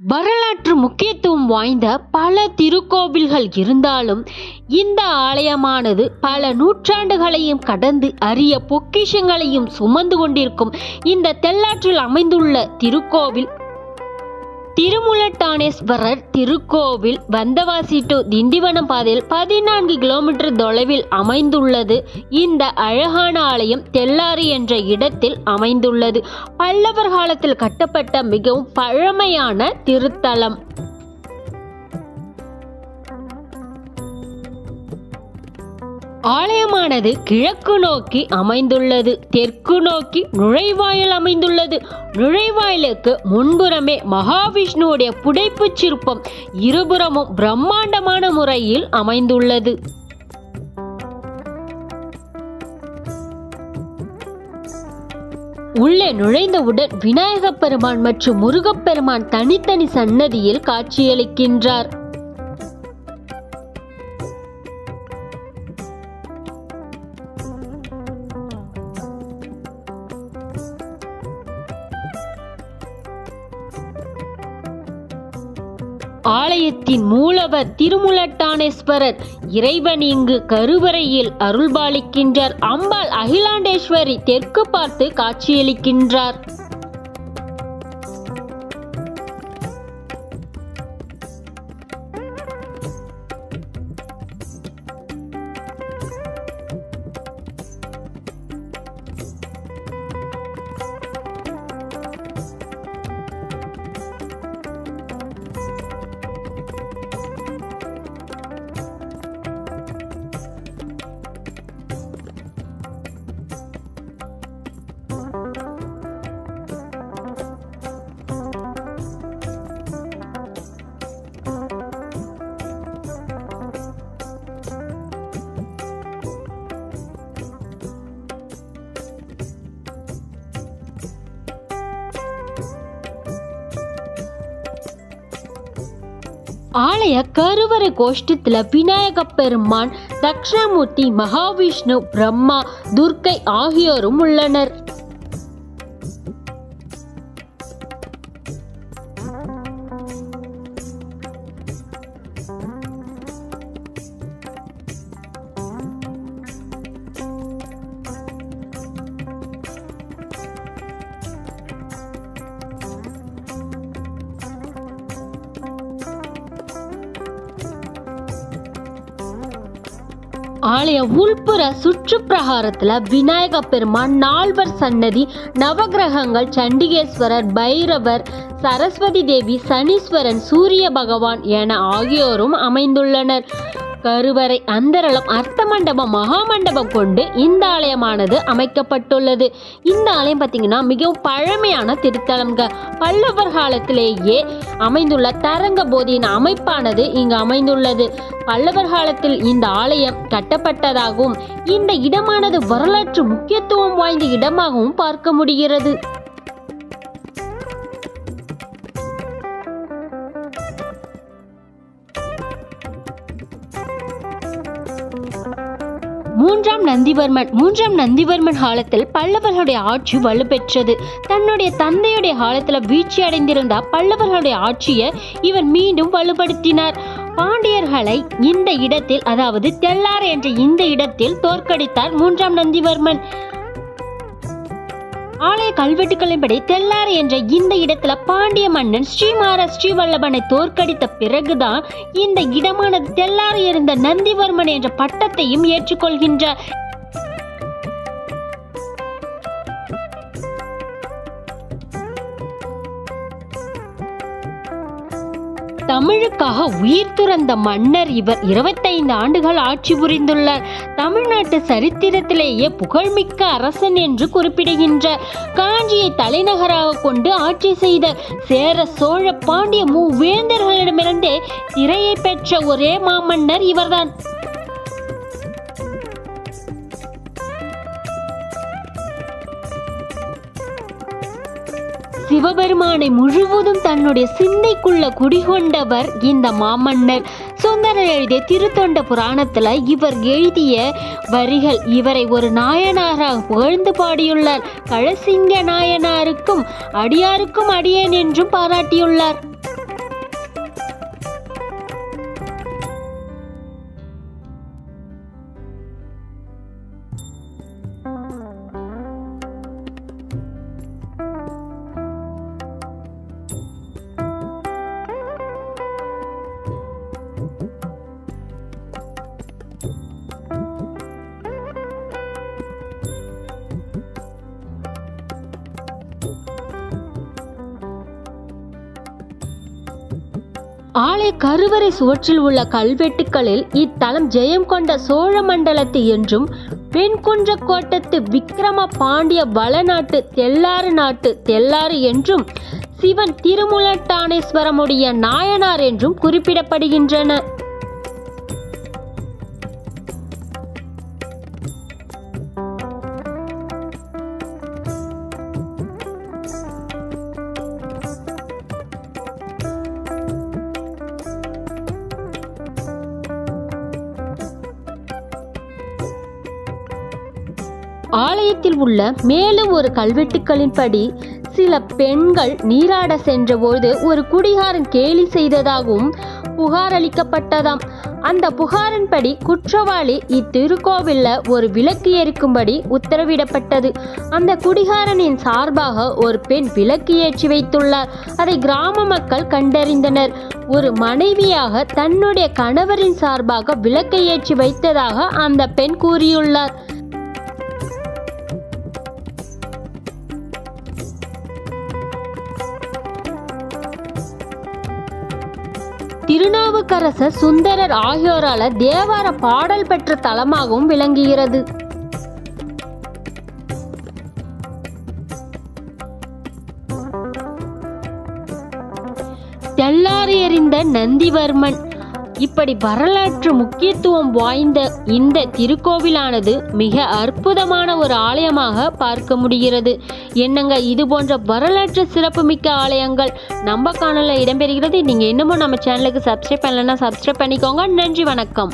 வரலாற்று முக்கியத்துவம் வாய்ந்த பல திருக்கோவில்கள் இருந்தாலும் இந்த ஆலயமானது பல நூற்றாண்டுகளையும் கடந்து அரிய பொக்கிஷங்களையும் சுமந்து கொண்டிருக்கும் இந்த தெல்லாற்றில் அமைந்துள்ள திருக்கோவில் திருமுலட்டானேஸ்வரர் திருக்கோவில் வந்தவாசி டு திண்டிவனம் பாதையில் பதினான்கு கிலோமீட்டர் தொலைவில் அமைந்துள்ளது. இந்த அழகான ஆலயம் தெல்லாரி என்ற இடத்தில் அமைந்துள்ளது. பல்லவர் காலத்தில் கட்டப்பட்ட மிகவும் பழமையான திருத்தலம். ஆலயமானது கிழக்கு நோக்கி அமைந்துள்ளது தெற்கு நோக்கி நுழைவாயில் அமைந்துள்ளது. நுழைவாயிலுக்கு முன்புறமே மகாவிஷ்ணுவுடைய புடைப்புச் சிற்பம் இருபுறமும் பிரம்மாண்டமான முறையில் அமைந்துள்ளது. உள்ளே நுழைந்தவுடன் விநாயகப் பெருமான் மற்றும் முருகப்பெருமான் தனித்தனி சன்னதியில் காட்சியளிக்கின்றார். ஆலயத்தின் மூலவர் திருமுலட்டானேஸ்வரர் இறைவன் இங்கு கருவறையில் அருள்பாலிக்கின்றார். அம்பாள் அகிலாண்டேஸ்வரி தெற்கு பார்த்து காட்சியளிக்கின்றார். ஆலய கருவறை கோஷ்டத்தில் விநாயக பெருமான் தக்ஷணமூர்த்தி மகாவிஷ்ணு பிரம்மா துர்க்கை ஆகியோரும் உள்ளனர். ஆலய உள்புற சுற்றுப்பிரகாரத்துல விநாயக பெருமான் நால்வர் சன்னதி நவகிரகங்கள் சண்டிகேஸ்வரர் பைரவர் சரஸ்வதி தேவி சனீஸ்வரன் சூரிய பகவான் என ஆகியோரும் அமைந்துள்ளனர். கருவறை அந்தரளம் அர்த்த மண்டபம் மகாமண்டபம் கொண்டு இந்த ஆலயமானது அமைக்கப்பட்டுள்ளது. இந்த ஆலயம் பார்த்தீங்கன்னா மிகவும் பழமையான திருத்தலம்ங்க. பல்லவர் காலத்திலேயே அமைந்துள்ள தரங்க போதியின் அமைப்பானது இங்கு அமைந்துள்ளது. பல்லவர் காலத்தில் இந்த ஆலயம் கட்டப்பட்டதாகவும் இந்த இடமானது வரலாற்று முக்கியத்துவம் வாய்ந்த இடமாகவும் பார்க்க முடிகிறது. மூன்றாம் நந்திவர்மன் மூன்றாம் நந்திவர்மன் காலத்தில் பல்லவர்களுடைய ஆட்சி வலுப்பெற்றது. தன்னுடைய தந்தையுடைய காலத்தில் வீழ்ச்சி அடைந்திருந்த பல்லவர்களுடைய ஆட்சியை இவர் மீண்டும் வலுப்படுத்தினார். பாண்டியர்களை இந்த இடத்தில் அதாவது தெல்லார் என்ற இந்த இடத்தில் தோற்கடித்தார் மூன்றாம் நந்திவர்மன். ஆலய கல்வெட்டுகளின்படி தெல்லாறு என்ற இந்த இடத்துல பாண்டிய மன்னன் ஸ்ரீமார ஸ்ரீவல்லபனை தோற்கடித்த பிறகுதான் இந்த இடமானது தெல்லாறு இருந்த நந்திவர்மன் என்ற பட்டத்தையும் ஏற்றுக்கொள்கின்றார் தமிழுக்காக உயிர் துறந்த மன்னர் இவர் இருபத்தைந்து ஆண்டுகள் ஆட்சி புரிந்துள்ளார். தமிழ்நாட்டு சரித்திரத்திலேயே புகழ்மிக்க அரசன் என்று குறிப்பிடுகின்றார் காஞ்சியை தலைநகராக கொண்டு ஆட்சி செய்த சேர சோழ பாண்டிய மூவேந்தர்களிடமிருந்தே திரையை பெற்ற ஒரே மாமன்னர் இவர்தான். சிவபெருமானை முழுவதும் தன்னுடைய சிந்தைக்குள்ள குடிகொண்டவர் இந்த மாமன்னர். சுந்தரர் எழுதிய திருத்தொண்ட புராணத்துல இவர் எழுதிய வரிகள் இவரை ஒரு நாயனாராக புகழ்ந்து பாடியுள்ளார். கழசிங்க நாயனாருக்கும் அடியாருக்கும் அடியேன் என்றும் பாராட்டியுள்ளார். ஆலய கருவறை சுவற்றில் உள்ள கல்வெட்டுக்களில் இத்தலம் ஜெயம் கொண்ட சோழ மண்டலத்து என்றும் வெண்குன்ற கோட்டத்து விக்கிரம பாண்டிய வளநாட்டு தெல்லாறு நாட்டு தெல்லாறு என்றும் சிவன் திருமுலட்டானேஸ்வரமுடைய நாயனார் என்றும் குறிப்பிடப்படுகின்றன. ஆலயத்தில் உள்ள மேலும் ஒரு கல்வெட்டுக்களின்படி சில பெண்கள் நீராட சென்றபோது ஒரு குடிகாரன் கேலி செய்ததாகவும் புகார் அளிக்கப்பட்டதாம். அந்த புகாரின்படி குற்றவாளி இத்திருக்கோவில்ல ஒரு விளக்கு எரிக்கும்படி உத்தரவிடப்பட்டது. அந்த குடிகாரனின் சார்பாக ஒரு பெண் விளக்கு ஏற்றி வைத்துள்ளார். அதை கிராம மக்கள் கண்டறிந்தனர். ஒரு மனைவியாக தன்னுடைய கணவரின் சார்பாக விளக்கை ஏற்றி வைத்ததாக அந்த பெண் கூறியுள்ளார். திருநாவுக்கரசர் சுந்தரர் ஆகியோரால தேவார பாடல் பெற்ற தலமாகவும் விளங்குகிறது. தெல்லாறு எறிந்த நந்திவர்மன் இப்படி வரலாற்று முக்கியத்துவம் வாய்ந்த இந்த திருக்கோவிலானது மிக அற்புதமான ஒரு ஆலயமாக பார்க்க முடிகிறது. என்னங்க இது போன்ற வரலாற்று சிறப்புமிக்க ஆலயங்கள் நம்ம காணொலியில் இடம்பெறுகிறது. நீங்கள் இன்னமும் நம்ம சேனலுக்கு சப்ஸ்கிரைப் பண்ணலைன்னா சப்ஸ்கிரைப் பண்ணிக்கோங்க. நன்றி வணக்கம்.